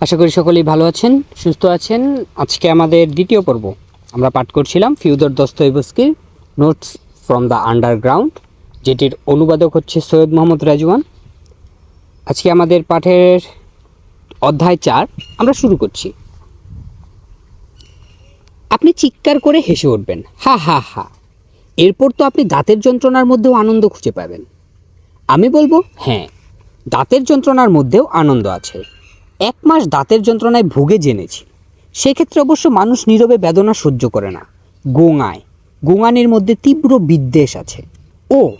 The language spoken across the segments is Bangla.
আশা করি সকলেই ভালো আছেন, সুস্থ আছেন। আজকে আমাদের দ্বিতীয় পর্ব। আমরা পাঠ করছিলাম ফিউদর দস্তইবস্কির নোটস ফ্রম দ্য আন্ডারগ্রাউন্ড যেটির অনুবাদক হচ্ছে সৈয়দ মোহাম্মদ রাজওয়ান। আজকে আমাদের পাঠের অধ্যায় চার, আমরা শুরু করছি। আপনি চিৎকার করে হেসে উঠবেন, হা হা হা। এরপর তো আপনি দাঁতের যন্ত্রণার মধ্যেও আনন্দ খুঁজে পাবেন। আমি বলব হ্যাঁ দাঁতের যন্ত্রণার মধ্যেও আনন্দ আছে। এক মাস দাঁতের যন্ত্রণায় ভুগে জেনেছি। সেক্ষেত্রে অবশ্য মানুষ নীরবে বেদনা সহ্য করে না। গোঙায়। গোঙানির মধ্যে তীব্র বিদ্বেষ আছে। ও,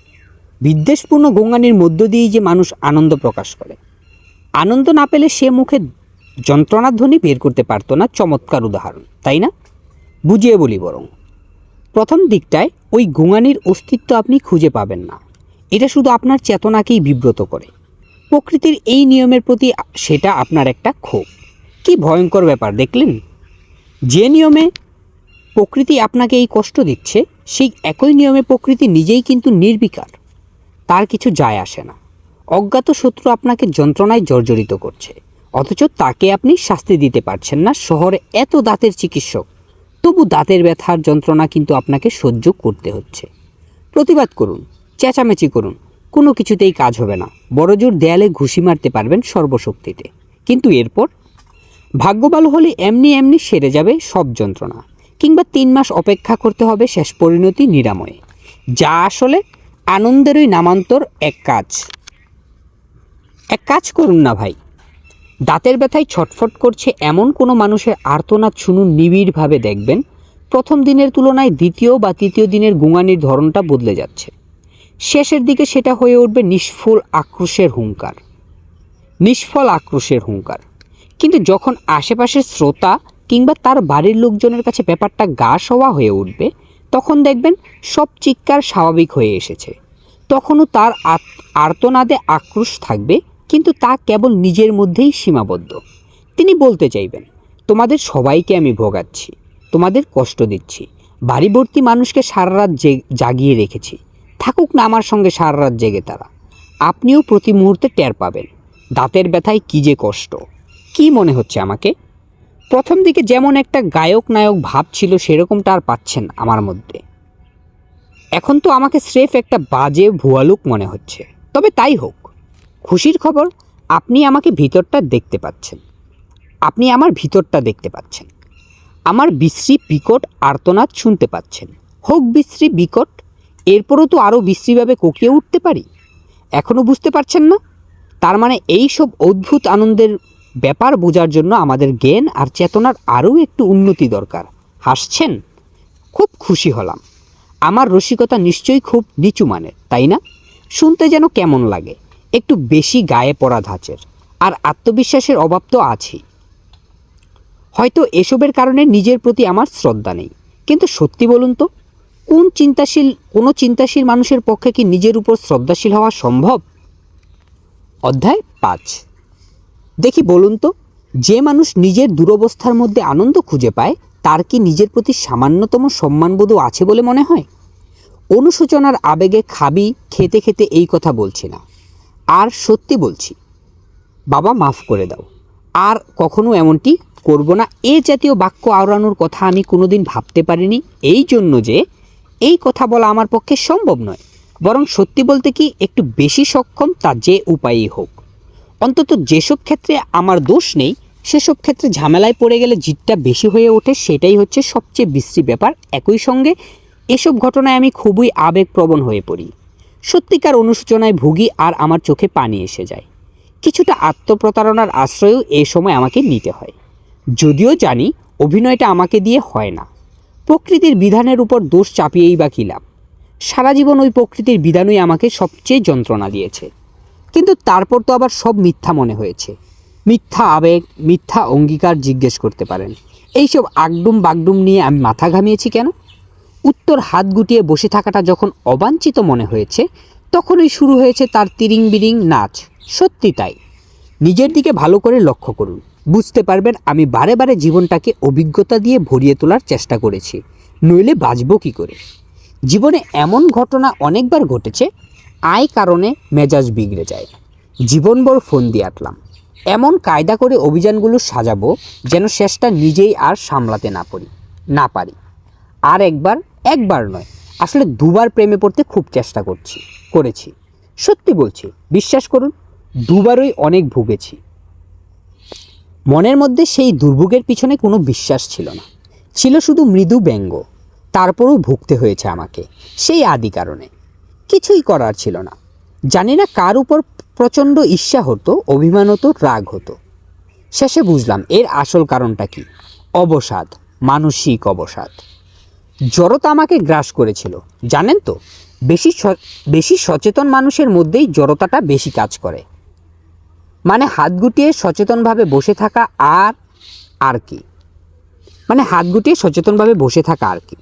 বিদ্বেষপূর্ণ গোঙানির মধ্য দিয়েই যে মানুষ আনন্দ প্রকাশ করে। আনন্দ না পেলে সে মুখে যন্ত্রণার ধ্বনি বের করতে পারতো না, চমৎকার উদাহরণ, তাই না? বুঝিয়ে বলি বরং। প্রথম দিকটায় ওই গুঙানির অস্তিত্ব আপনি খুঁজে পাবেন না। এটা শুধু আপনার চেতনাকেই বিব্রত করে। প্রকৃতির এই নিয়মের প্রতি সেটা আপনার একটা ক্ষোভ। কি ভয়ঙ্কর ব্যাপার, দেখলেন? যে নিয়মে প্রকৃতি আপনাকে এই কষ্ট দিচ্ছে, সেই একই নিয়মে প্রকৃতি নিজেই কিন্তু নির্বিকার। তার কিছু যায় আসে না। অজ্ঞাত শত্রু আপনাকে যন্ত্রণায় জর্জরিত করছে। অথচ তাকে আপনি শাস্তি দিতে পারছেন না। শহরে এত দাঁতের চিকিৎসক, তবু দাঁতের ব্যথার যন্ত্রণা কিন্তু আপনাকে সহ্য করতে হচ্ছে। প্রতিবাদ করুন, চেঁচামেচি করুন। কোনো কিছুতেই কাজ হবে না। বড়জোর দেয়ালে ঘুষি মারতে পারবেন সর্বশক্তিতে। কিন্তু এরপর? ভাগ্য ভালো হলে এমনি এমনি সেরে যাবে সব যন্ত্রণা। কিংবা তিন মাস অপেক্ষা করতে হবে শেষ পরিণতি নিরাময়ে। যা আসলে আনন্দেরই নামান্তর এক কাজ। এক কাজ করুন না ভাই। দাঁতের ব্যথায় ছটফট করছে এমন কোনো মানুষের আর্তনাদ শুনুন নিবিড়ভাবে দেখবেন, প্রথম দিনের তুলনায় দ্বিতীয় বা তৃতীয় দিনের গুঙানির ধরনটা বদলে যাচ্ছে। শেষের দিকে সেটা হয়ে উঠবে নিষ্ফল আক্রোশের হুঙ্কার। নিষ্ফল আক্রোশের হুঙ্কার। কিন্তু যখন আশেপাশের শ্রোতা কিংবা তার বাড়ির লোকজনের কাছে ব্যাপারটা গা সওয়া হয়ে উঠবে, তখন দেখবেন সব চিৎকার স্বাভাবিক হয়ে এসেছে। তখনও তার আর্তনাদে আক্রোশ থাকবে, কিন্তু তা কেবল নিজের মধ্যেই সীমাবদ্ধ। তিনি বলতে চাইবেন, তোমাদের সবাইকে আমি ভোগাচ্ছি, তোমাদের কষ্ট দিচ্ছি বাড়িভর্তি মানুষকে সারা রাত জাগিয়ে রেখেছি থাকুক না আমার সঙ্গে সারা রাত জেগে তারা। আপনিও প্রতি মুহূর্তে টের পাবেন, দাঁতের ব্যথায় কী যে কষ্ট। কি মনে হচ্ছে আমাকে? প্রথম দিকে যেমন একটা গায়ক নায়ক ভাব ছিল, সেরকমটা আর পাচ্ছেন আমার মধ্যে। এখন তো আমাকে স্রেফ একটা বাজে ভুয়ালুক মনে হচ্ছে। তবে তাই হোক, খুশির খবর, আপনি আমাকে ভিতরটা দেখতে পাচ্ছেন। আপনি আমার ভিতরটা দেখতে পাচ্ছেন। আমার বিশ্রী বিকট আর্তনাদ শুনতে পাচ্ছেন। হোক বিশ্রী বিকট এরপরও তো আরও বিশ্রীভাবে কোকিয়ে উঠতে পারি। এখনও বুঝতে পারছেন না? তার মানে এই সব অদ্ভুত আনন্দের ব্যাপার বোঝার জন্য আমাদের জ্ঞান আর চেতনার আরও একটু উন্নতি দরকার। হাসছেন? খুব খুশি হলাম। আমার রসিকতা নিশ্চয়ই খুব নিচু মানের, তাই না? শুনতে যেন কেমন লাগে। একটু বেশি গায়ে পড়া ধাঁচের। আর আত্মবিশ্বাসের অভাব তো আছেই। হয়তো এসবের কারণে নিজের প্রতি আমার শ্রদ্ধা নেই। কিন্তু সত্যি বলুন তো কোন চিন্তাশীল, কোনো চিন্তাশীল মানুষের পক্ষে কি নিজের উপর শ্রদ্ধাশীল হওয়া সম্ভব? অধ্যায় পাঁচ। দেখি বলুন তো, যে মানুষ নিজের দুরবস্থার মধ্যে আনন্দ খুঁজে পায়, তার কি নিজের প্রতি সামান্যতম সম্মানবোধও আছে বলে মনে হয়? অনুশোচনার আবেগে খাবি, খেতে খেতে এই কথা বলছি না। আর সত্যি বলছি, বাবা মাফ করে দাও। আর কখনো এমনটি করব না। এ জাতীয় বাক্য আওড়ানোর কথা আমি কোনোদিন ভাবতে পারিনি। এই জন্য যে এই কথা বলা আমার পক্ষে সম্ভব নয়। বরং সত্যি বলতে কি একটু বেশি সক্ষম তা যে উপায়ই হোক। অন্তত যেসব ক্ষেত্রে আমার দোষ নেই, সেসব ক্ষেত্রে ঝামেলায় পড়ে গেলে জিতটা বেশি হয়ে ওঠে, সেটাই হচ্ছে সবচেয়ে বিশ্রী ব্যাপার। একই সঙ্গে এসব ঘটনায় আমি খুবই আবেগপ্রবণ হয়ে পড়ি। সত্যিকার অনুশোচনায় ভুগি আর আমার চোখে পানি এসে যায়। কিছুটা আত্মপ্রতারণার আশ্রয়ও এ সময় আমাকে নিতে হয়। যদিও জানি অভিনয়টা আমাকে দিয়ে হয় না। প্রকৃতির বিধানের উপর দোষ চাপিয়েই বা কী লাভ? সারা জীবন ওই প্রকৃতির বিধানই আমাকে সবচেয়ে যন্ত্রণা দিয়েছে। কিন্তু তারপর তো আবার সব মিথ্যা মনে হয়েছে। মিথ্যা আবেগ, মিথ্যা অঙ্গীকার জিজ্ঞেস করতে পারেন। এইসব আগডুম বাগডুম নিয়ে আমি মাথা ঘামিয়েছি কেন? উত্তর হাত গুটিয়ে বসে থাকাটা যখন অবাঞ্ছিত মনে হয়েছে, তখনই শুরু হয়েছে তার তিরিং বিরিং নাচ। সত্যি তাই। নিজের দিকে ভালো করে লক্ষ্য করুন। বুঝতে পারবেন, আমি বারে বারে জীবনটাকে অভিজ্ঞতা দিয়ে ভরিয়ে তোলার চেষ্টা করেছি। নইলে বাঁচব কী করে? জীবনে এমন ঘটনা অনেকবার ঘটেছে, আয় কারণে মেজাজ বিগড়ে যায়। জীবনভর ফোন দিয়ে আটলাম। এমন কায়দা করে অভিযানগুলো সাজাবো যেন শেষটা নিজেই আর সামলাতে না পারি না পারি। আর একবার একবার নয়, আসলে দুবার প্রেমে পড়তে খুব চেষ্টা করছি, করেছি। সত্যি বলছি, বিশ্বাস করুন, দুবারই অনেক ভুগেছি। মনের মধ্যে সেই দুর্ভোগের পিছনে কোনো বিশ্বাস ছিল না। ছিল শুধু মৃদু ব্যঙ্গ। তারপরও ভুগতে হয়েছে আমাকে, সেই আদি কারণে। কিছুই করার ছিল না। জানি না কার উপর প্রচণ্ড ঈর্ষা হতো, অভিমান হতো, রাগ হতো। শেষে বুঝলাম এর আসল কারণটা কি? অবসাদ, মানসিক অবসাদ। জড়তা আমাকে গ্রাস করেছিল, জানেন তো? বেশি বেশি সচেতন মানুষের মধ্যেই জড়তাটা বেশি কাজ করে। মানে হাত গুটিয়ে সচেতনভাবে বসে থাকা আর আর কি? মানে হাত গুটিয়ে সচেতনভাবে বসে থাকা আর কি?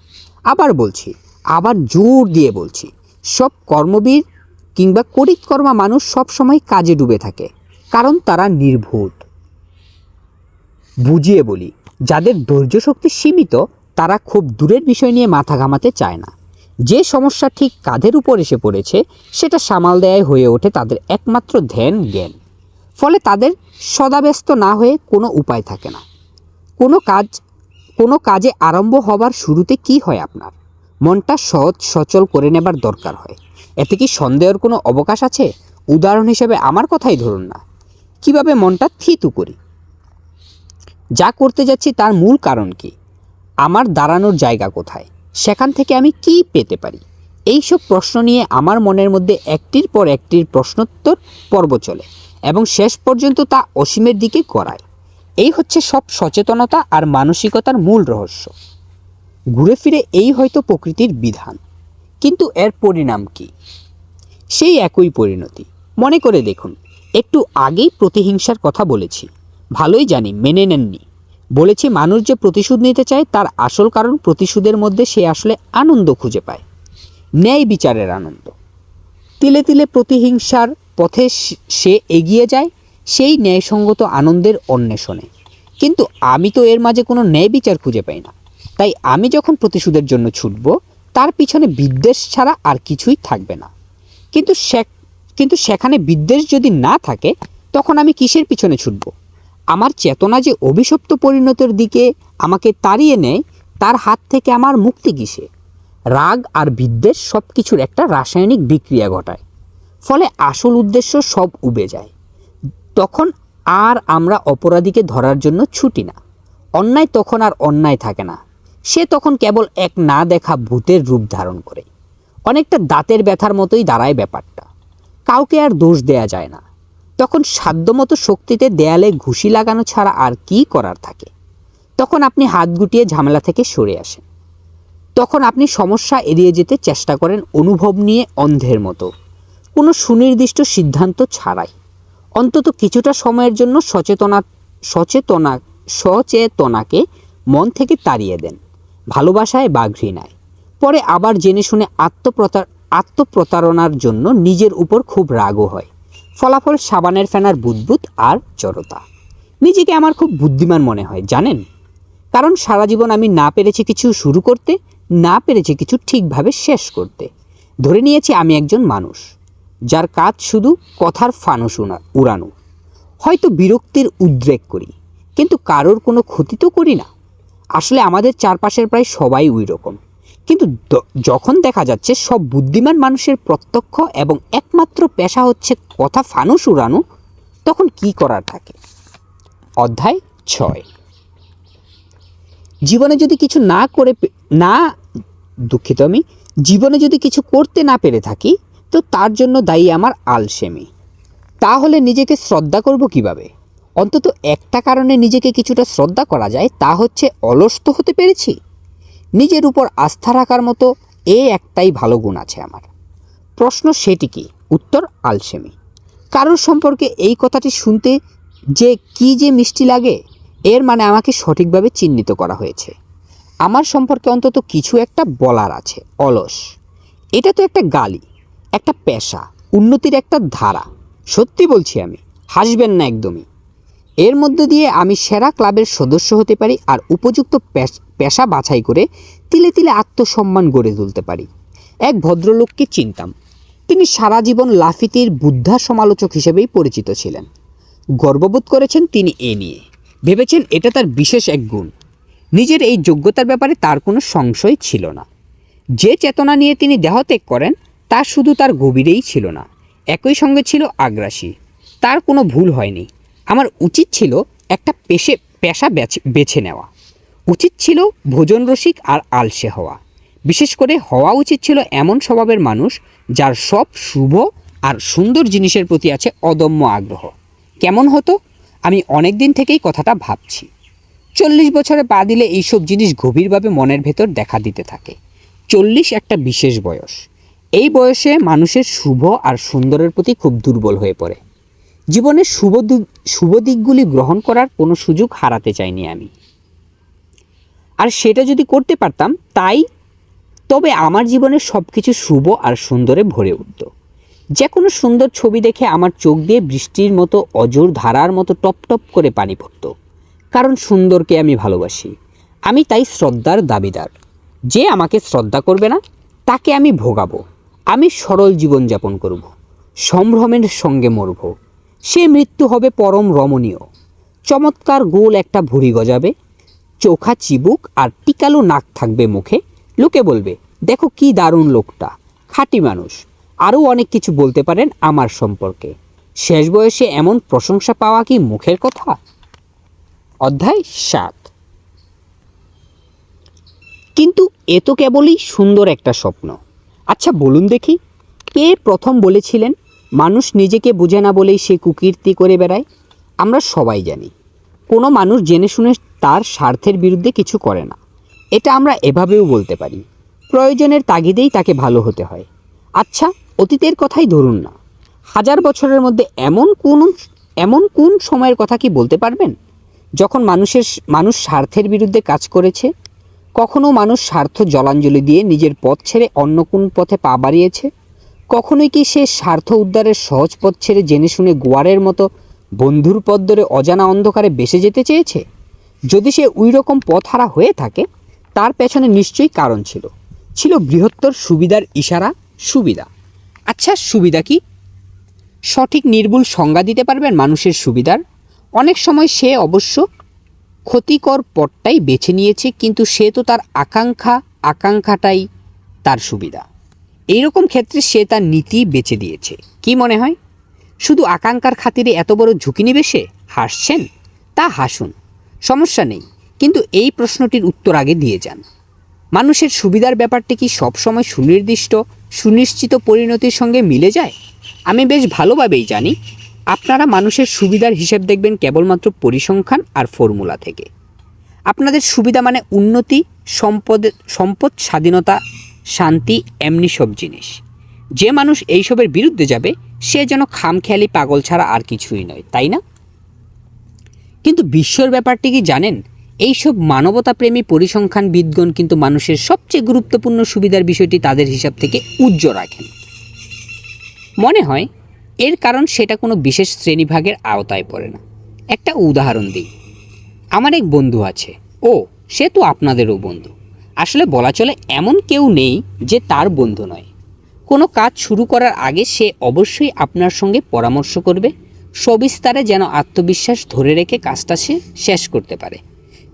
আবার বলছি, আবার জোর দিয়ে বলছি, সব কর্মবীর কিংবা করিতকর্মা মানুষ সব সময় কাজে ডুবে থাকে, কারণ তারা নির্ভূত। বুঝিয়ে বলি, যাদের ধৈর্য শক্তি সীমিত, তারা খুব দূরের বিষয় নিয়ে মাথা ঘামাতে চায় না। যে সমস্যা ঠিক কাঁধের উপর এসে পড়েছে, সেটা সামাল দেয়াই হয়ে ওঠে তাদের একমাত্র ধ্যান জ্ঞান ফলে তাদের সদাব্যস্ত না হয়ে কোনো উপায় থাকে না। কোনো কাজ, কোনো কাজে আরম্ভ হবার শুরুতে কি হয় আপনার? মনটা সহজ, সচল করে নেবার দরকার হয়। এতে কি সন্দেহের কোনো অবকাশ আছে? উদাহরণ হিসেবে আমার কথাই ধরুন না। কীভাবে মনটা থিতু করি? যা করতে যাচ্ছি তার মূল কারণ কি? আমার দাঁড়ানোর জায়গা কোথায়? সেখান থেকে আমি কি পেতে পারি? এইসব প্রশ্ন নিয়ে আমার মনের মধ্যে একটির পর একটির প্রশ্নোত্তর পর্ব চলে। এবং শেষ পর্যন্ত তা অসীমের দিকে করায় এই হচ্ছে সব সচেতনতা আর মানসিকতার মূল রহস্য। ঘুরে ফিরে এই হয়তো প্রকৃতির বিধান, কিন্তু এর পরিণাম কি? সেই একই পরিণতি। মনে করে দেখুন, একটু আগেই প্রতিহিংসার কথা বলেছি। ভালোই জানি, মেনে নেননি। বলেছি মানুষ যে প্রতিশোধ নিতে চায়, তার আসল কারণ প্রতিশোধের মধ্যে সে আসলে আনন্দ খুঁজে পায়। ন্যায় বিচারের আনন্দ। তিলে তিলে প্রতিহিংসার পথে সে- এগিয়ে যায়, সেই ন্যায়সঙ্গত আনন্দের অন্বেষণে। কিন্তু আমি তো এর মাঝে কোনো ন্যায় বিচার খুঁজে পাই না। তাই আমি যখন প্রতিশোধের জন্য ছুটব, তার পিছনে বিদ্বেষ ছাড়া আর কিছুই থাকবে না। কিন্তু কিন্তু সেখানে বিদ্বেষ যদি না থাকে, তখন আমি কিসের পিছনে ছুটব? আমার চেতনা যে অভিশপ্ত পরিণতির দিকে আমাকে তাড়িয়ে নেয়, তার হাত থেকে আমার মুক্তি কিসে? রাগ আর বিদ্বেষ সব কিছুর একটা রাসায়নিক বিক্রিয়া ঘটায়। ফলে আসল উদ্দেশ্য সব উবে যায়। তখন আর আমরা অপরাধীকে ধরার জন্য ছুটি না। অন্যায় তখন আর অন্যায় থাকে না। সে তখন কেবল এক না দেখা ভূতের রূপ ধারণ করে। অনেকটা দাঁতের ব্যথার মতোই দাঁড়ায় ব্যাপারটা। কাউকে আর দোষ দেয়া যায় না। তখন সাধ্যমতো শক্তিতে দেয়ালে ঘুষি লাগানো ছাড়া আর কি করার থাকে? তখন আপনি হাত গুটিয়ে ঝামেলা থেকে সরে আসেন। তখন আপনি সমস্যা এড়িয়ে যেতে চেষ্টা করেন অনুভব নিয়ে অন্ধের মতো। কোনো সুনির্দিষ্ট সিদ্ধান্ত ছাড়াই। অন্তত কিছুটা সময়ের জন্য সচেতনা সচেতনা সচেতনাকে মন থেকে তাড়িয়ে দেন। ভালোবাসায় বা ঘৃণায়। পরে আবার জেনে শুনে আত্মপ্রতার আত্মপ্রতারণার জন্য নিজের উপর খুব রাগও হয়। ফলাফল সাবানের ফেনার বুদবুদ আর জড়তা। নিজেকে আমার খুব বুদ্ধিমান মনে হয়, জানেন? কারণ সারা জীবন আমি না পেরেছি কিছু শুরু করতে না পেরেছি কিছু ঠিকভাবে শেষ করতে। ধরে নিয়েছি আমি একজন মানুষ, যার কাজ শুধু কথার ফানুস উড়ানো। হয়তো বিরক্তির উদ্রেক করি, কিন্তু কারোর কোনো ক্ষতি তো করি না। আসলে আমাদের চারপাশের প্রায় সবাই ওই রকম কিন্তু যখন দেখা যাচ্ছে সব বুদ্ধিমান মানুষের প্রত্যক্ষ এবং একমাত্র পেশা হচ্ছে কথা ফানুস উড়ানো, তখন কি করার থাকে? অধ্যায় ছয়। জীবনে যদি কিছু না করে না, দুঃখিত আমি, জীবনে যদি কিছু করতে না পেরে থাকি, তো তার জন্য দায়ী আমার আলসেমি। তাহলে নিজেকে শ্রদ্ধা করব কীভাবে? অন্তত একটা কারণে নিজেকে কিছুটা শ্রদ্ধা করা যায়, তা হচ্ছে অলস তো হতে পেরেছি। নিজের উপর আস্থা রাখার মতো এ একটাই ভালো গুণ আছে আমার। প্রশ্ন সেটি কি? উত্তর আলসেমি। কারোর সম্পর্কে এই কথাটি শুনতে যে কি যে মিষ্টি লাগে এর মানে আমাকে সঠিকভাবে চিহ্নিত করা হয়েছে। আমার সম্পর্কে অন্তত কিছু একটা বলার আছে, অলস। এটা তো একটা গালি, একটা পেশা, উন্নতির একটা ধারা। সত্যি বলছি আমি, হাসবেন না একদমই। এর মধ্য দিয়ে আমি সেরা ক্লাবের সদস্য হতে পারি আর উপযুক্ত পেশা বাছাই করে তিলে তিলে আত্মসম্মান গড়ে তুলতে পারি। এক ভদ্রলোককে চিনতাম। তিনি সারা জীবন লাফিতির বুদ্ধা সমালোচক হিসেবেই পরিচিত ছিলেন। গর্ববোধ করেছেন তিনি এ নিয়ে। ভেবেছেন এটা তার বিশেষ এক গুণ। নিজের এই যোগ্যতার ব্যাপারে তার কোনো সংশয় ছিল না। যে চেতনা নিয়ে তিনি দেহত্যাগ করেন, তা শুধু তার গভীরেই ছিল না। একই সঙ্গে ছিল আগ্রাসী। তার কোনো ভুল হয়নি। আমার উচিত ছিল একটা পেশে, পেশা বেছে নেওয়া। উচিত ছিল ভোজন রসিক আর আলসে হওয়া। বিশেষ করে হওয়া উচিত ছিল এমন স্বভাবের মানুষ যার সব শুভ আর সুন্দর জিনিসের প্রতি আছে অদম্য আগ্রহ। কেমন হতো? আমি অনেক দিন থেকেই কথাটা ভাবছি। চল্লিশ বছরে পা দিলে এইসব জিনিস গভীরভাবে মনের ভেতর দেখা দিতে থাকে। চল্লিশ একটা বিশেষ বয়স। এই বয়সে মানুষের শুভ আর সুন্দরের প্রতি খুব দুর্বল হয়ে পড়ে। জীবনের শুভ দিক, শুভ দিকগুলি গ্রহণ করার কোনো সুযোগ হারাতে চাইনি আমি। আর সেটা যদি করতে পারতাম, তাই তবে আমার জীবনের সব কিছু শুভ আর সুন্দরে ভরে উঠত। যে কোনো সুন্দর ছবি দেখে আমার চোখ দিয়ে বৃষ্টির মতো অজোর ধারার মতো টপ টপ করে পানি পড়ত। কারণ সুন্দরকে আমি ভালোবাসি। আমি তাই শ্রদ্ধার দাবিদার। যে আমাকে শ্রদ্ধা করবে না, তাকে আমি ভোগাবো। আমি সরল জীবনযাপন করব। সম্ভ্রমের সঙ্গে মরব। সে মৃত্যু হবে পরম রমণীয়। চমৎকার গোল একটা ভুঁড়ি গজাবে। চোখা চিবুক আর টিকালো নাক থাকবে মুখে। লোকে বলবে, দেখো কি দারুণ লোকটা। খাঁটি মানুষ। আরও অনেক কিছু বলতে পারেন আমার সম্পর্কে। শেষ বয়সে এমন প্রশংসা পাওয়া কি মুখের কথা? অধ্যায় সাত। কিন্তু এ তো কেবলই সুন্দর একটা স্বপ্ন। আচ্ছা বলুন দেখি, কে প্রথম বলেছিলেন, মানুষ নিজেকে বোঝে না বলেই সে কুকীর্তি করে বেড়ায় আমরা সবাই জানি, কোনো মানুষ জেনে শুনে তার স্বার্থের বিরুদ্ধে কিছু করে না। এটা আমরা এভাবেও বলতে পারি, প্রয়োজনের তাগিদেই তাকে ভালো হতে হয়। আচ্ছা অতীতের কথাই ধরুন না। হাজার বছরের মধ্যে এমন কোন এমন কোন সময়ের কথা কি বলতে পারবেন? যখন মানুষের, মানুষ স্বার্থের বিরুদ্ধে কাজ করেছে, কখনো মানুষ স্বার্থ জলাঞ্জলি দিয়ে নিজের পথ ছেড়ে অন্য কোন পথে পা বাড়িয়েছে? কখনোই কি সে স্বার্থ উদ্ধারের সহজ পথ ছেড়ে জেনে শুনে গোয়ারের মতো বন্ধুর পথ ধরে অজানা অন্ধকারে বেসে যেতে চেয়েছে? যদি সে ওই রকম পথ হারা হয়ে থাকে, তার পেছনে নিশ্চয়ই কারণ ছিল। ছিল বৃহত্তর সুবিধার ইশারা, সুবিধা। আচ্ছা সুবিধা কি? সঠিক নির্ভুল সংজ্ঞা দিতে পারবেন মানুষের সুবিধার। অনেক সময় সে অবশ্য ক্ষতিকর পথটাই বেছে নিয়েছে, কিন্তু সে তো তার আকাঙ্ক্ষা, আকাঙ্ক্ষাটাই তার সুবিধা। এইরকম ক্ষেত্রে সে তার নীতি বেছে দিয়েছে। কি মনে হয়? শুধু আকাঙ্ক্ষার খাতিরে এত বড় ঝুঁকি নেবে সে? হাসছেন? তা হাসুন, সমস্যা নেই, কিন্তু এই প্রশ্নটির উত্তর আগে দিয়ে যান। মানুষের সুবিধার ব্যাপারটি কি সবসময় সুনির্দিষ্ট? সুনিশ্চিত পরিণতির সঙ্গে মিলে যায়? আমি বেশ ভালোভাবেই জানি। আপনারা মানুষের সুবিধার হিসেব দেখবেন কেবলমাত্র পরিসংখ্যান আর ফর্মুলা থেকে। আপনাদের সুবিধা মানে উন্নতি সম্পদের সম্পদ, স্বাধীনতা, শান্তি, এমনি সব জিনিস। যে মানুষ এইসবের বিরুদ্ধে যাবে, সে যেন খামখেয়ালি পাগল ছাড়া আর কিছুই নয়, তাই না? কিন্তু বিশ্বর ব্যাপারটি কি জানেন? এইসব মানবতাপ্রেমী পরিসংখ্যান বিদগণ কিন্তু মানুষের সবচেয়ে গুরুত্বপূর্ণ সুবিধার বিষয়টি তাদের হিসাব থেকে উজ্জ্ব রাখেন। মনে হয়, এর কারণ সেটা কোনো বিশেষ শ্রেণীভাগের আওতায় পড়ে না। একটা উদাহরণ দিই। আমার এক বন্ধু আছে। ও, সে তো আপনাদেরও বন্ধু। আসলে বলা চলে এমন কেউ নেই যে তার বন্ধু নয়। কোনো কাজ শুরু করার আগে সে অবশ্যই আপনার সঙ্গে পরামর্শ করবে, সবিস্তারে যেন আত্মবিশ্বাস ধরে রেখে কাজটা সে শেষ করতে পারে।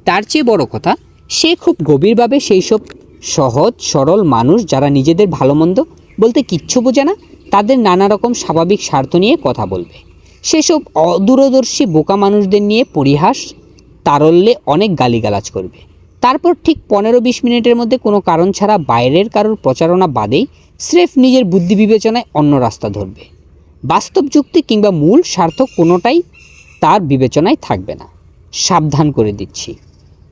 তার চেয়ে বড় কথা, সে খুব গভীরভাবে সেই সব সহজ, সরল মানুষ যারা নিজেদের ভালো মন্দ বলতে কিচ্ছু বোঝে না, তাদের নানা রকম স্বাভাবিক স্বার্থ নিয়ে কথা বলবে। সেসব অদূরদর্শী বোকা মানুষদের নিয়ে পরিহাস, তারল্যে অনেক গালিগালাজ করবে। তারপর ঠিক পনেরো বিশ মিনিটের মধ্যে কোনো কারণ ছাড়া বাইরের কারোর প্রচারণা বাদেই স্রেফ নিজের বুদ্ধি বিবেচনায় অন্য রাস্তা ধরবে। বাস্তব যুক্তি কিংবা মূল স্বার্থ কোনোটাই তার বিবেচনায় থাকবে না। সাবধান করে দিচ্ছি।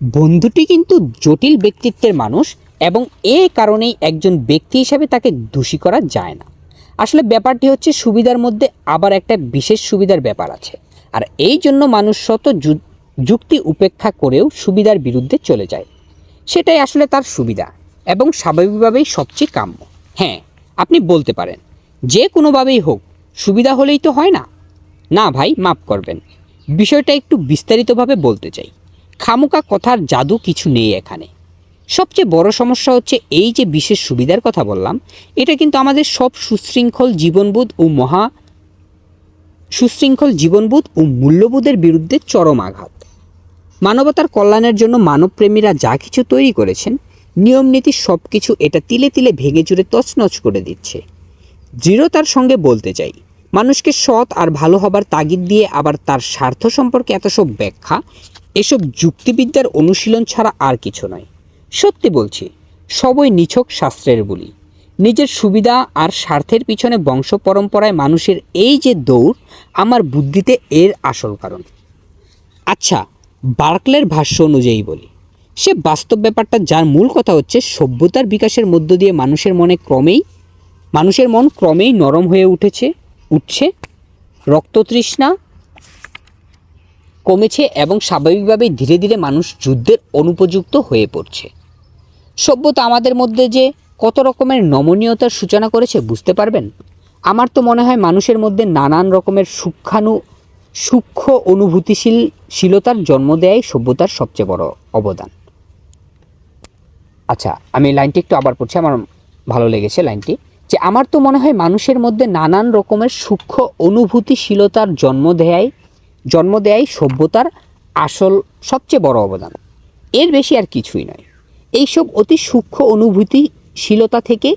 বন্ধুটি কিন্তু জটিল ব্যক্তিত্বের মানুষ এবং এ কারণেই একজন ব্যক্তি হিসাবে তাকে দোষী করা যায় না। আসলে ব্যাপারটি হচ্ছে সুবিধার মধ্যে আবার একটা বিশেষ সুবিধার ব্যাপার আছে। আর এই জন্য মানুষ শত যুক্তি উপেক্ষা করেও সুবিধার বিরুদ্ধে চলে যায়। সেটাই আসলে তার সুবিধা এবং স্বাভাবিকভাবেই সবচেয়ে কাম্য। হ্যাঁ আপনি বলতে পারেন, যে কোনোভাবেই হোক, সুবিধা হলেই তো হয় না? না ভাই, মাফ করবেন। বিষয়টা একটু বিস্তারিতভাবে বলতে চাই। খামুকা কথার জাদু কিছু নেই এখানে। সবচেয়ে বড় সমস্যা হচ্ছে এই যে বিশেষ সুবিধার কথা বললাম, এটা কিন্তু আমাদের সব সুশৃঙ্খল জীবনবোধ ও মহা সুশৃঙ্খল জীবনবোধ ও মূল্যবোধের বিরুদ্ধে চরম আঘাত। মানবতার কল্যাণের জন্য মানবপ্রেমীরা যা কিছু তৈরি করেছেন নিয়মনীতি সব কিছু এটা তিলে তিলে ভেঙে চুরে তছনছ করে দিচ্ছে। দৃঢ়তার সঙ্গে বলতে চাই, মানুষকে সৎ আর ভালো হবার তাগিদ দিয়ে আবার তার স্বার্থ সম্পর্কে এত সব ব্যাখ্যা এসব যুক্তিবিদ্যার অনুশীলন ছাড়া আর কিছু নয়। সত্যি বলছি, সবই নিছক শাস্ত্রের বলি। নিজের সুবিধা আর স্বার্থের পিছনে বংশ পরম্পরায় মানুষের এই যে দৌড়, আমার বুদ্ধিতে এর আসল কারণ। আচ্ছা বার্কলের ভাষ্য অনুযায়ী বলি, সে বাস্তব ব্যাপারটা যার মূল কথা হচ্ছে সভ্যতার বিকাশের মধ্য দিয়ে মানুষের মনে ক্রমেই, মানুষের মন ক্রমেই নরম হয়ে উঠেছে, উঠছে রক্ততৃষ্ণা কমেছে এবং স্বাভাবিকভাবেই ধীরে ধীরে মানুষ যুদ্ধের অনুপযুক্ত হয়ে পড়ছে। সভ্যতা আমাদের মধ্যে যে কত রকমের নমনীয়তার সূচনা করেছে বুঝতে পারবেন? আমার তো মনে হয় মানুষের মধ্যে নানান রকমের সূক্ষ্মাণু সূক্ষ্ম অনুভূতিশীল, শীলতার জন্ম দেয় সভ্যতার সবচেয়ে বড় অবদান। আচ্ছা আমি লাইনটি একটু আবার পড়ছি, আমার ভালো লেগেছে লাইনটি। যে আমার তো মনে হয় মানুষের মধ্যে নানান রকমের সূক্ষ্ম অনুভূতিশীলতার জন্ম দেয় জন্ম দেয় সভ্যতার আসল সবচেয়ে বড় অবদান। এর বেশি আর কিছুই নয়। এইসব অতি সূক্ষ্ম অনুভূতিশীলতা থেকে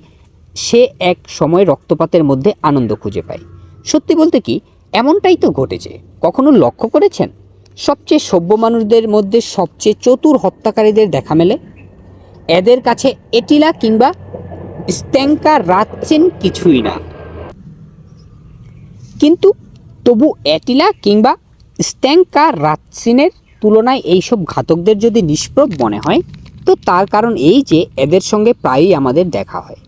সে এক সময় রক্তপাতের মধ্যে আনন্দ খুঁজে পায়। সত্যি বলতে কি, এমনটাই তো ঘটেছে। কখনো লক্ষ্য করেছেন? সবচেয়ে সভ্য মানুষদের মধ্যে সবচেয়ে চতুর হত্যাকারীদের দেখা মেলে? এদের কাছে এটিলা কিংবা স্ট্যাঙ্কা রাতচেন কিছুই না। কিন্তু তবু এটিলা কিংবা স্ট্যাঙ্কা রাতসিনের তুলনায় এইসব ঘাতকদের যদি নিষ্প্রভ মনে হয়, তো তার কারণ এই যে এদের সঙ্গে প্রায়ই আমাদের দেখা হয়।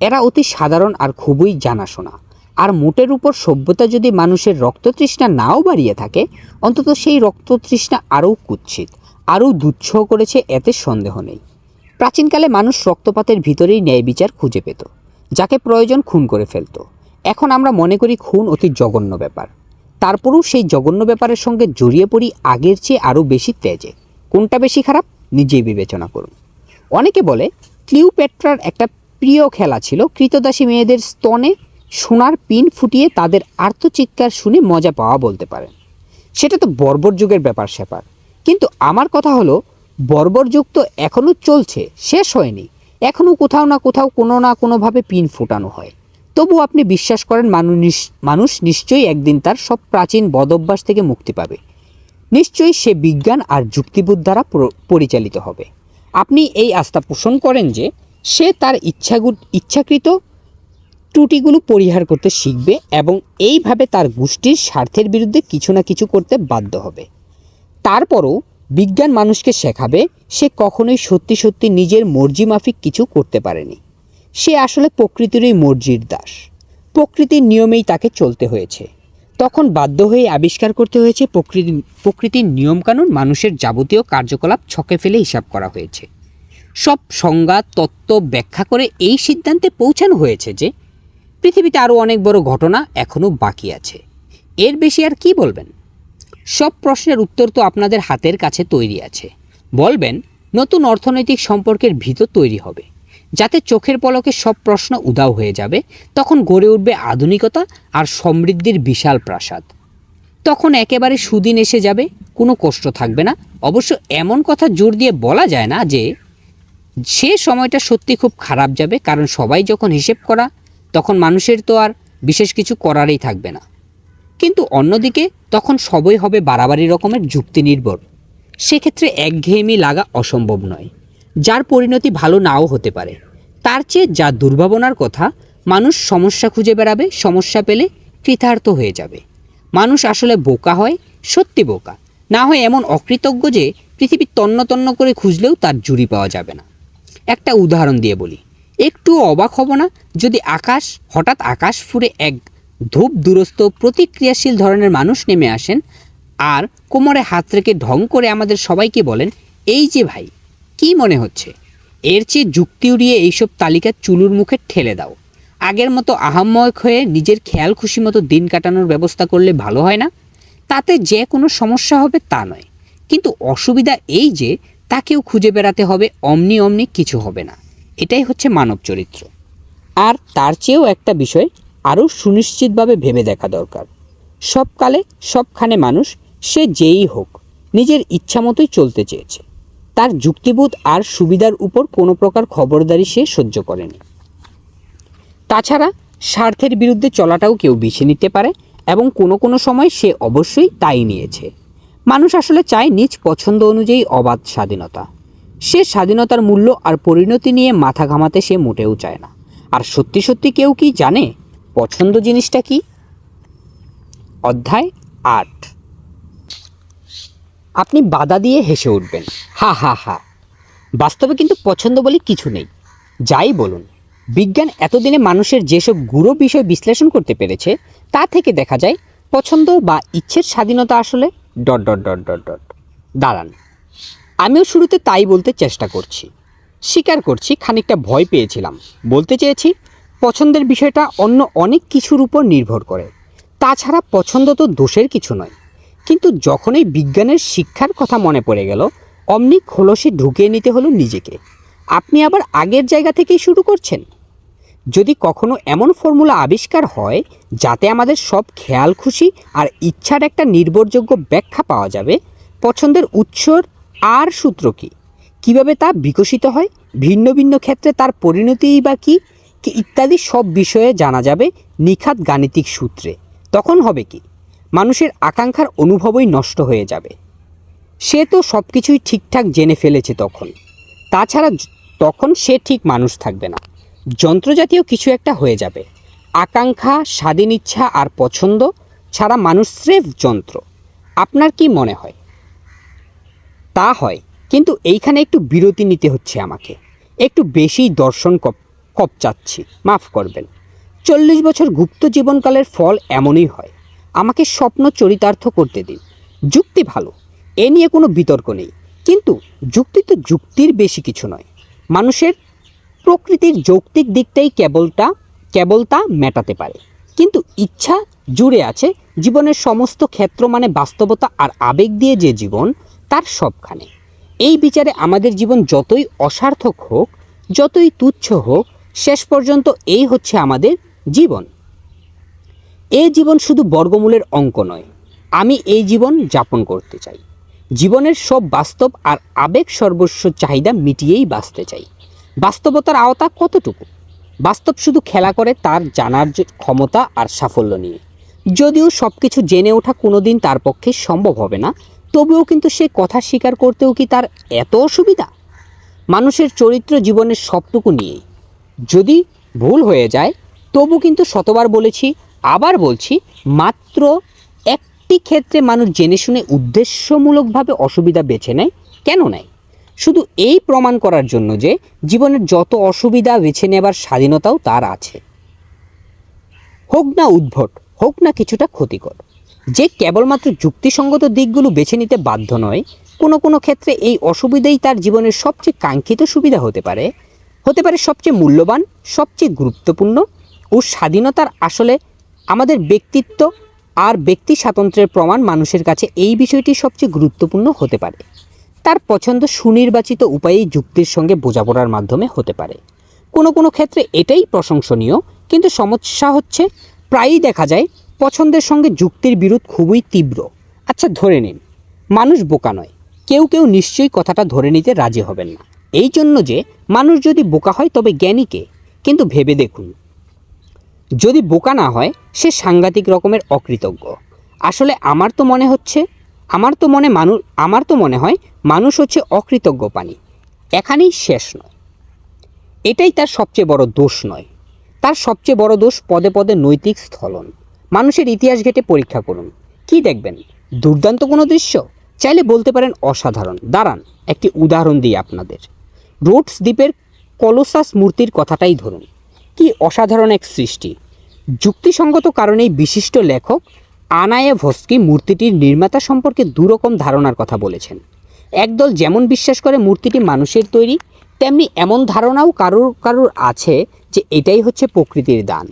এরা অতি সাধারণ আর খুবই জানাশোনা। আর মোটের উপর সভ্যতা যদি মানুষের রক্ততৃষ্ণা নাও বাড়িয়ে থাকে, অন্তত সেই রক্ততৃষ্ণা আরও কুৎসিত, আরও দুচ্ছহ করেছে এতে সন্দেহ নেই। প্রাচীনকালে মানুষ রক্তপাতের ভিতরেই ন্যায় বিচার খুঁজে পেত, যাকে প্রয়োজন খুন করে ফেলতো। এখন আমরা মনে করি খুন অতি জঘন্য ব্যাপার। তারপরেও সেই জঘন্য ব্যাপারের সঙ্গে জড়িয়ে পড়ি আগের চেয়ে আরও বেশি তেজে। কোনটা বেশি খারাপ? নিজেই বিবেচনা করুন। অনেকে বলে, ক্লিওপেট্রার একটা প্রিয় খেলা ছিল কৃতদাসী মেয়েদের স্তনে সোনার পিন ফুটিয়ে তাদের আর্তচিৎকার শুনে মজা পাওয়া বলতে পারেন। সেটা তো বর্বর যুগের ব্যাপার স্যাপার। কিন্তু আমার কথা হলো, বর্বর যুগ তো এখনও চলছে, শেষ হয়নি। এখনও কোথাও না কোথাও কোনো না কোনোভাবে পিন ফুটানো হয়। তবু আপনি বিশ্বাস করেন মানুষ মানুষ নিশ্চয়ই একদিন তার সব প্রাচীন বদভ্যাস থেকে মুক্তি পাবে। নিশ্চয়ই সে বিজ্ঞান আর যুক্তিবোধ দ্বারা পরিচালিত হবে। আপনি এই আস্থা পোষণ করেন যে সে তার ইচ্ছাগু, ইচ্ছাকৃত ত্রুটিগুলো পরিহার করতে শিখবে এবং এইভাবে তার গোষ্ঠীর স্বার্থের বিরুদ্ধে কিছু না কিছু করতে বাধ্য হবে। তারপরও বিজ্ঞান মানুষকে শেখাবে, সে কখনোই সত্যি সত্যি নিজের মর্জি মাফিক কিছু করতে পারেনি। সে আসলে প্রকৃতিরই মর্জির দাস। প্রকৃতির নিয়মেই তাকে চলতে হয়েছে। তখন বাধ্য হয়ে আবিষ্কার করতে হয়েছে প্রকৃতি, প্রকৃতির নিয়মকানুন মানুষের যাবতীয় কার্যকলাপ ছকে ফেলে হিসাব করা হয়েছে। সব সংজ্ঞা, তত্ত্ব ব্যাখ্যা করে এই সিদ্ধান্তে পৌঁছানো হয়েছে যে, পৃথিবীতে আরও অনেক বড় ঘটনা এখনও বাকি আছে। এর বেশি আর কি বলবেন? সব প্রশ্নের উত্তর তো আপনাদের হাতের কাছে তৈরি আছে। বলবেন, নতুন অর্থনৈতিক সম্পর্কের ভিতর তৈরি হবে। যাতে চোখের পলকে সব প্রশ্ন উদাও হয়ে যাবে, তখন গড়ে উঠবে আধুনিকতা আর সমৃদ্ধির বিশাল প্রাসাদ। তখন একেবারে সুদিন এসে যাবে, কোনো কষ্ট থাকবে না। অবশ্য এমন কথা জোর দিয়ে বলা যায় না যে, সে সময়টা সত্যি খুব খারাপ যাবে, কারণ সবাই যখন হিসেব করা, তখন মানুষের তো আর বিশেষ কিছু করারই থাকবে না। কিন্তু অন্যদিকে, তখন সবই হবে বাড়াবাড়ি রকমের যুক্তি নির্ভর সেক্ষেত্রে একঘেয়েমি লাগা অসম্ভব নয়। যার পরিণতি ভালো নাও হতে পারে। তার চেয়ে যা দুর্ভাবনার কথা, মানুষ সমস্যা খুঁজে বেড়াবে, সমস্যা পেলে কৃতার্থ হয়ে যাবে। মানুষ আসলে বোকা হয়, সত্যি বোকা। না হয় এমন অকৃতজ্ঞ যে পৃথিবী তন্ন তন্ন করে খুঁজলেও তার জুড়ি পাওয়া যাবে না। একটা উদাহরণ দিয়ে বলি। একটু অবাক হব না যদি আকাশ, হঠাৎ আকাশ ফুরে এক ধূপ দূরস্থ প্রতিক্রিয়াশীল ধরনের মানুষ নেমে আসেন, আর কোমরে হাত রেখে ঢং করে আমাদের সবাইকে বলেন, এই যে ভাই কি মনে হচ্ছে? এর চেয়ে যুক্তি উড়িয়ে এইসব তালিকা চুলুর মুখে ঠেলে দাও। আগের মতো আহাম্মক হয়ে নিজের খেয়াল খুশি মতো দিন কাটানোর ব্যবস্থা করলে ভালো হয় না? তাতে যে কোনো সমস্যা হবে তা নয়। কিন্তু অসুবিধা এই যে, তাকেও খুঁজে বেড়াতে হবে, অমনি অমনি কিছু হবে না। এটাই হচ্ছে মানব চরিত্র। আর তার চেয়েও একটা বিষয় আরও সুনিশ্চিতভাবে ভেবে দেখা দরকার। সবকালে সবখানে মানুষ সে যেই হোক, নিজের ইচ্ছা মতোই চলতে চেয়েছে। তার যুক্তিবোধ আর সুবিধার উপর কোনো প্রকার খবরদারি সে সহ্য করেনি। তাছাড়া স্বার্থের বিরুদ্ধে চলাটাও কেউ বেছে নিতে পারে এবং কোনো কোনো সময় সে অবশ্যই তাই নিয়েছে। মানুষ আসলে চায় নিজ পছন্দ অনুযায়ী অবাধ স্বাধীনতা। সে স্বাধীনতার মূল্য আর পরিণতি নিয়ে মাথা ঘামাতে সে মোটেও চায় না। আর সত্যি সত্যি কেউ কি জানে পছন্দ জিনিসটা কি? অধ্যায় আট। আপনি বাধা দিয়ে হেসে উঠবেন। হা হা হা। বাস্তবে কিন্তু পছন্দ বলে কিছু নেই। যাই বলুন, বিজ্ঞান এতদিনে মানুষের যেসব গুরু বিষয় বিশ্লেষণ করতে পেরেছে, তা থেকে দেখা যায় পছন্দ বা ইচ্ছের স্বাধীনতা আসলে dot dot dot dot dot. দাঁড়ান, আমিও শুরুতে তাই বলতে চেষ্টা করছি। স্বীকার করছি, খানিকটা ভয় পেয়েছিলাম। বলতে চেয়েছি, পছন্দের বিষয়টা অন্য অনেক কিছুর উপর নির্ভর করে। তাছাড়া পছন্দ তো দোষের কিছু নয়। কিন্তু যখনই বিজ্ঞানের শিক্ষার কথা মনে পড়ে গেল, অমনি খোলসে ঢুকিয়ে নিতে হলো নিজেকে। আপনি আবার আগের জায়গা থেকেই শুরু করছেন? যদি কখনো এমন ফর্মুলা আবিষ্কার হয়, যাতে আমাদের সব খেয়াল খুশি আর ইচ্ছার একটা নির্ভরযোগ্য ব্যাখ্যা পাওয়া যাবে, পছন্দের উৎসর আর সূত্র কী? কীভাবে তা বিকশিত হয়? ভিন্ন ভিন্ন ক্ষেত্রে তার পরিণতিই বা কি ইত্যাদি সব বিষয়ে জানা যাবে নিখাত গাণিতিক সূত্রে। তখন হবে কি? মানুষের আকাঙ্ক্ষার অনুভবই নষ্ট হয়ে যাবে। সে তো সব কিছুই ঠিকঠাক জেনে ফেলেছে তখন। তাছাড়া তখন সে ঠিক মানুষ থাকবে না। যন্ত্রজাতীয় কিছু একটা হয়ে যাবে। আকাঙ্ক্ষা, স্বাধীন ইচ্ছা আর পছন্দ ছাড়া মানুষ স্রেফ যন্ত্র। আপনার কি মনে হয়? তা হয়, কিন্তু এইখানে একটু বিরতি নিতে হচ্ছে আমাকে। একটু বেশি দর্শন কপ, কপচাচ্ছি। মাফ করবেন। চল্লিশ বছর গুপ্ত জীবনকালের ফল এমনই হয়। আমাকে স্বপ্ন চরিতার্থ করতে দিন। যুক্তি ভালো, এ নিয়ে কোনো বিতর্ক নেই। কিন্তু যুক্তি তো যুক্তির বেশি কিছু নয়। মানুষের প্রকৃতির যৌক্তিক দিকটাই কেবলটা কেবল তা মেটাতে পারে। কিন্তু ইচ্ছা জুড়ে আছে জীবনের সমস্ত ক্ষেত্র মানে বাস্তবতা আর আবেগ দিয়ে যে জীবন, তার সবখানে। এই বিচারে আমাদের জীবন যতই অসার্থক হোক, যতই তুচ্ছ হোক, শেষ পর্যন্ত এই হচ্ছে আমাদের জীবন। এই জীবন শুধু বর্গমূলের অঙ্ক নয়, আমি এই জীবন যাপন করতে চাই। জীবনের সব বাস্তব আর আবেগ সর্বস্ব চাহিদা মিটিয়েই বাঁচতে চাই। বাস্তবতার আওতা কতটুকু? বাস্তব শুধু খেলা করে তার জানার ক্ষমতা আর সাফল্য নিয়ে। যদিও সব কিছু জেনে ওঠা কোনোদিন তার পক্ষে সম্ভব হবে না, তবুও কিন্তু সে কথা স্বীকার করতেও কি তার এত অসুবিধা? মানুষের চরিত্র জীবনের সবটুকু নিয়েই। যদি ভুল হয়ে যায়, তবু কিন্তু শতবার বলেছি আবার বলছি, মাত্র একটি ক্ষেত্রে মানুষ জেনে শুনে উদ্দেশ্যমূলকভাবে অসুবিধা বেছে নেয়? কেন নেয়? শুধু এই প্রমাণ করার জন্য যে জীবনের যত অসুবিধা বেছে নেবার স্বাধীনতাও তার আছে। হোক না উদ্ভট, হোক না কিছুটা ক্ষতিকর, যে কেবলমাত্র যুক্তিসঙ্গত দিকগুলো বেছে নিতে বাধ্য নয়, কোনো কোনো ক্ষেত্রে এই অসুবিধাই তার জীবনের সবচেয়ে কাঙ্ক্ষিত সুবিধা হতে পারে। হতে পারে সবচেয়ে মূল্যবান, সবচেয়ে গুরুত্বপূর্ণ ও স্বাধীনতার আসলে আমাদের ব্যক্তিত্ব আর ব্যক্তি স্বাতন্ত্র্যের প্রমাণ মানুষের কাছে এই বিষয়টি সবচেয়ে গুরুত্বপূর্ণ হতে পারে। তার পছন্দ সুনির্বাচিত উপায়েই যুক্তির সঙ্গে বোঝাপড়ার মাধ্যমে হতে পারে। কোনো কোনো ক্ষেত্রে এটাই প্রশংসনীয়, কিন্তু সমস্যা হচ্ছে প্রায়ই দেখা যায় পছন্দের সঙ্গে যুক্তির বিরোধ খুবই তীব্র। আচ্ছা ধরে নিন, মানুষ বোকা নয়। কেউ কেউ নিশ্চয়ই কথাটা ধরে নিতে রাজি হবেন না। এই জন্য যে মানুষ যদি বোকা হয় তবে জ্ঞানীকে কিন্তু ভেবে দেখুন যদি বোকা না হয়, সে সাংঘাতিক রকমের অকৃতজ্ঞ। আসলে আমার তো মনে হচ্ছে, আমার তো মনে মানুষ আমার তো মনে হয় মানুষ হচ্ছে অকৃতজ্ঞ পানি। এখানেই শেষ নয়। এটাই তার সবচেয়ে বড় দোষ নয়। তার সবচেয়ে বড় দোষ পদে পদে নৈতিক স্থলন মানুষের ইতিহাস ঘেটে পরীক্ষা করুন। কি দেখবেন? দুর্দান্ত কোনো দৃশ্য? চাইলে বলতে পারেন অসাধারণ। দাঁড়ান, একটি উদাহরণ দিই আপনাদের। রোডস দ্বীপের কলোসাস মূর্তির কথাটাই ধরুন। কি অসাধারণ এক সৃষ্টি। যুক্তিসঙ্গত কারণেই বিশিষ্ট লেখক আনায়ে ভস্কি মূর্তিটির নির্মাতা সম্পর্কে দুরকম ধারণার কথা বলেছেন। একদল যেমন বিশ্বাস করে মূর্তিটি মানুষের তৈরি, তেমনি এমন ধারণাও কারোর কারোর আছে যে এটাই হচ্ছে প্রকৃতির দান।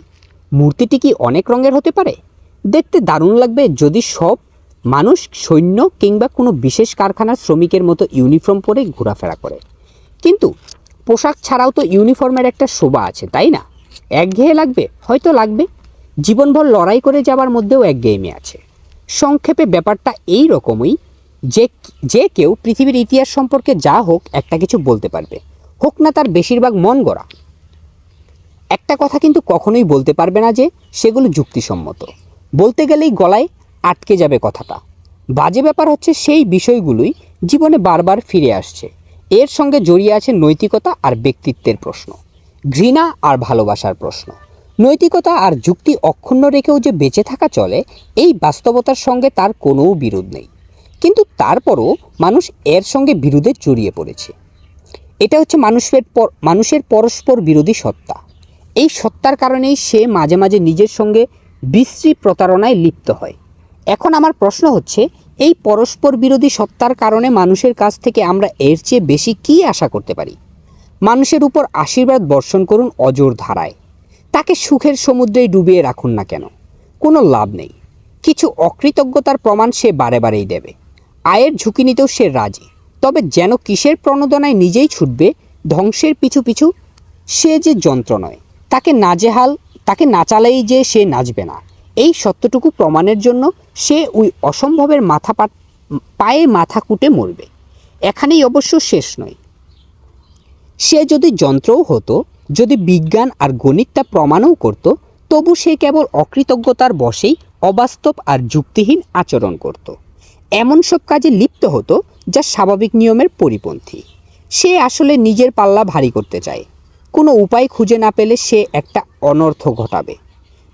মূর্তিটি কি অনেক রঙের হতে পারে? দেখতে দারুণ লাগবে যদি সব মানুষ, সৈন্য কিংবা কোনো বিশেষ কারখানার শ্রমিকের মতো ইউনিফর্ম পরে ঘোরাফেরা করে। কিন্তু পোশাক ছাড়াও তো ইউনিফর্মের একটা শোভা আছে, তাই না? একঘেয়ে লাগবে? হয়তো লাগবে। জীবনভর লড়াই করে যাবার মধ্যেও এক গেমে আছে। সংক্ষেপে ব্যাপারটা এই রকমই যে যে কেউ পৃথিবীর ইতিহাস সম্পর্কে যা হোক একটা কিছু বলতে পারবে। হোক না তার বেশিরভাগ মন গড়া। একটা কথা কিন্তু কখনোই বলতে পারবে না যে সেগুলো যুক্তিসম্মত। বলতে গেলেই গলায় আটকে যাবে কথাটা। বাজে ব্যাপার হচ্ছে সেই বিষয়গুলোই জীবনে বারবার ফিরে আসছে। এর সঙ্গে জড়িয়ে আছে নৈতিকতা আর ব্যক্তিত্বের প্রশ্ন। ঘৃণা আর ভালোবাসার প্রশ্ন। নৈতিকতা আর যুক্তি অক্ষুণ্ণ রেখেও যে বেঁচে থাকা চলে, এই বাস্তবতার সঙ্গে তার কোনো বিরোধ নেই। কিন্তু তারপরও মানুষ এর সঙ্গে বিরোধে জড়িয়ে পড়েছে। এটা হচ্ছে মানুষের মানুষের পরস্পর বিরোধী সত্তা। এই সত্তার কারণেই সে মাঝে মাঝে নিজের সঙ্গে বিশ্রী প্রতারণায় লিপ্ত হয়। এখন আমার প্রশ্ন হচ্ছে, এই পরস্পর বিরোধী সত্তার কারণে মানুষের কাছ থেকে আমরা এর চেয়ে বেশি কী আশা করতে পারি? মানুষের উপর আশীর্বাদ বর্ষণ করুন অজোর ধারায়। তাকে সুখের সমুদ্রেই ডুবিয়ে রাখুন না কেন? কোনো লাভ নেই। কিছু অকৃতজ্ঞতার প্রমাণ সে বারে বারেই দেবে। আয়ের ঝুঁকি নিতেও সে রাজি। তবে যেন কিসের প্রণোদনায় নিজেই ছুটবে, ধ্বংসের পিছু পিছু সে যে যন্ত্র নয় তাকে নাজেহাল, তাকে নাচালেই যে সে নাচবে না। এই সত্যটুকু প্রমাণের জন্য সে ওই অসম্ভবের মাথা পায়ে মাথা কুটে মরবে। এখানেই অবশ্য শেষ নয়। সে যদি যন্ত্রও হতো, যদি বিজ্ঞান আর গণিতটা প্রমাণও করত, তবু সে কেবল অকৃতজ্ঞতার বশেই অবাস্তব আর যুক্তিহীন আচরণ করত। এমন সব কাজে লিপ্ত হতো যা স্বাভাবিক নিয়মের পরিপন্থী। সে আসলে নিজের পাল্লা ভারী করতে চায়। কোনো উপায় খুঁজে না পেলে সে একটা অনর্থ ঘটাবে।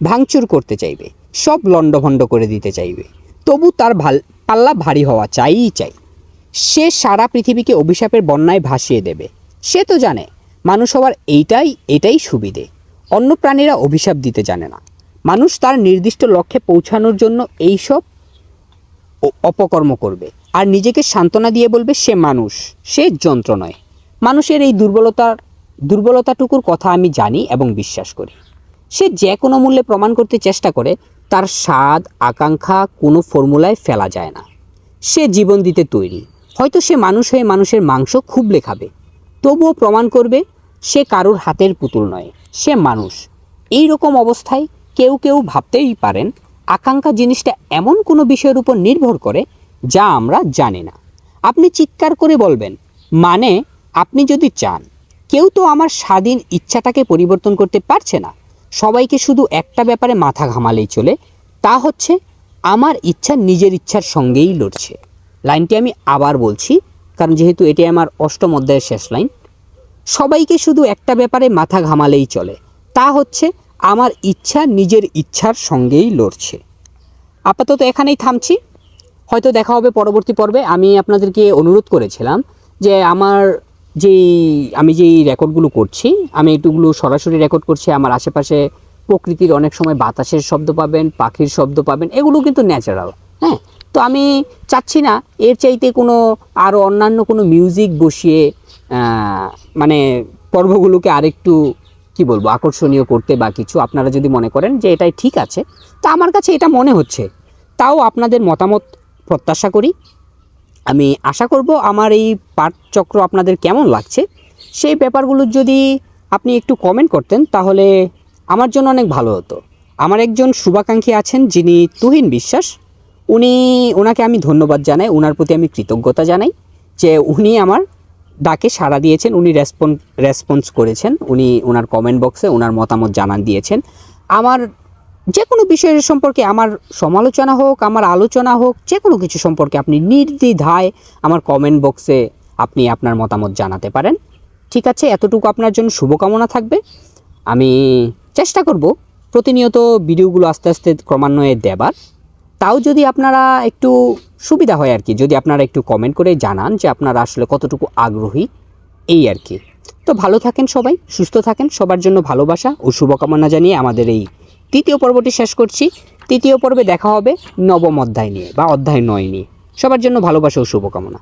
ভাঙচুর করতে চাইবে। সব লণ্ডভণ্ড করে দিতে চাইবে। তবু তার ভালো, পাল্লা ভারী হওয়া চাইই চাই। সে সারা পৃথিবীকে অভিশাপের বন্যায় ভাসিয়ে দেবে। সে তো জানে, মানুষ হওয়ার এইটাই, এটাই সুবিধে। অন্য প্রাণীরা অভিশাপ দিতে জানে না। মানুষ তার নির্দিষ্ট লক্ষ্যে পৌঁছানোর জন্য এইসব অপকর্ম করবে। আর নিজেকে সান্ত্বনা দিয়ে বলবে, সে মানুষ, সে যন্ত্র নয়। মানুষের এই দুর্বলতার দুর্বলতাটুকুর কথা আমি জানি এবং বিশ্বাস করি। সে যে কোনো মূল্যে প্রমাণ করতে চেষ্টা করে, তার স্বাদ, আকাঙ্ক্ষা কোনো ফর্মুলায় ফেলা যায় না। সে জীবন দিতে তৈরি। হয়তো সে মানুষ হয়ে মানুষের মাংস খুবলে খাবে। তবুও প্রমাণ করবে সে কারোর হাতের পুতুল নয়, সে মানুষ। এই রকম অবস্থায় কেউ কেউ ভাবতেই পারেন, আকাঙ্ক্ষা জিনিসটা এমন কোনো বিষয়ের উপর নির্ভর করে যা আমরা জানি না। আপনি চিৎকার করে বলবেন মানে আপনি যদি চান, কেউ তো আমার স্বাধীন ইচ্ছাটাকে পরিবর্তন করতে পারছে না। সবাইকে শুধু একটা ব্যাপারে মাথা ঘামালেই চলে, তা হচ্ছে আমার ইচ্ছা নিজের ইচ্ছার সঙ্গেই লড়ছে। লাইনটি আমি আবার বলছি কারণ যেহেতু এটি আমার অষ্টম অধ্যায়ের শেষ লাইন, সবাইকে শুধু একটা ব্যাপারে মাথা ঘামালেই চলে। তা হচ্ছে, আমার ইচ্ছা নিজের ইচ্ছার সঙ্গেই লড়ছে। আপাতত এখানেই থামছি। হয়তো দেখা হবে পরবর্তী পর্বে। আমি আপনাদেরকে অনুরোধ করেছিলাম যে আমার যেই, আমি যেই রেকর্ডগুলো করছি, আমি এটুগুলো সরাসরি রেকর্ড করছি। আমার আশেপাশে প্রকৃতির অনেক সময় বাতাসের শব্দ পাবেন, পাখির শব্দ পাবেন, এগুলো কিন্তু ন্যাচারাল। হ্যাঁ তো আমি চাচ্ছি না, এর চাইতে কোনো আরও অন্যান্য কোনো মিউজিক বসিয়ে মানে পর্বগুলোকে আরেকটু, কি বলব, আকর্ষণীয় করতে বা কিছু আপনারা যদি মনে করেন যে এটাই ঠিক আছে, তা আমার কাছে এটা মনে হচ্ছে। তাও আপনাদের মতামত প্রত্যাশা করি। আমি আশা করব আমার এই পাঠচক্র আপনাদের কেমন লাগছে। সেই ব্যাপারগুলো যদি আপনি একটু কমেন্ট করতেন, তাহলে আমার জন্য অনেক ভালো হতো। আমার একজন শুভাকাঙ্ক্ষী আছেন, যিনি তুহিন বিশ্বাস। উনি ওনাকে আমি ধন্যবাদ জানাই ওনার প্রতি আমি কৃতজ্ঞতা জানাই যে উনি আমার ডাকে সাড়া দিয়েছেন, উনি রেসপন্স রেসপন্স করেছেন, উনি ওনার কমেন্ট বক্সে ওনার মতামত জানান দিয়েছেন। আমার যে কোনো বিষয়ের সম্পর্কে আমার সমালোচনা হোক, আমার আলোচনা হোক যে কোনো কিছু সম্পর্কে আপনি নির্দ্বিধায় আমার কমেন্ট বক্সে আপনি আপনার মতামত জানাতে পারেন। ঠিক আছে, এতটুকু আপনার জন্য শুভকামনা থাকবে। আমি চেষ্টা করব প্রতিনিয়ত ভিডিওগুলো আস্তে আস্তে ক্রমান্বয়ে দেবার। তাও যদি আপনারা একটু সুবিধা হয় আর কি, যদি আপনারা একটু কমেন্ট করে জানান যে আপনারা আসলে কতটুকু আগ্রহী এই আর কি। তো ভালো থাকেন সবাই, সুস্থ থাকেন, সবার জন্য ভালোবাসা ও শুভকামনা জানিয়ে আমাদের এই তৃতীয় পর্বটি শেষ করছি। তৃতীয় পর্বে দেখা হবে নবম অধ্যায় নিয়ে বা অধ্যায় নয় নিয়ে। সবার জন্য ভালোবাসা ও শুভকামনা।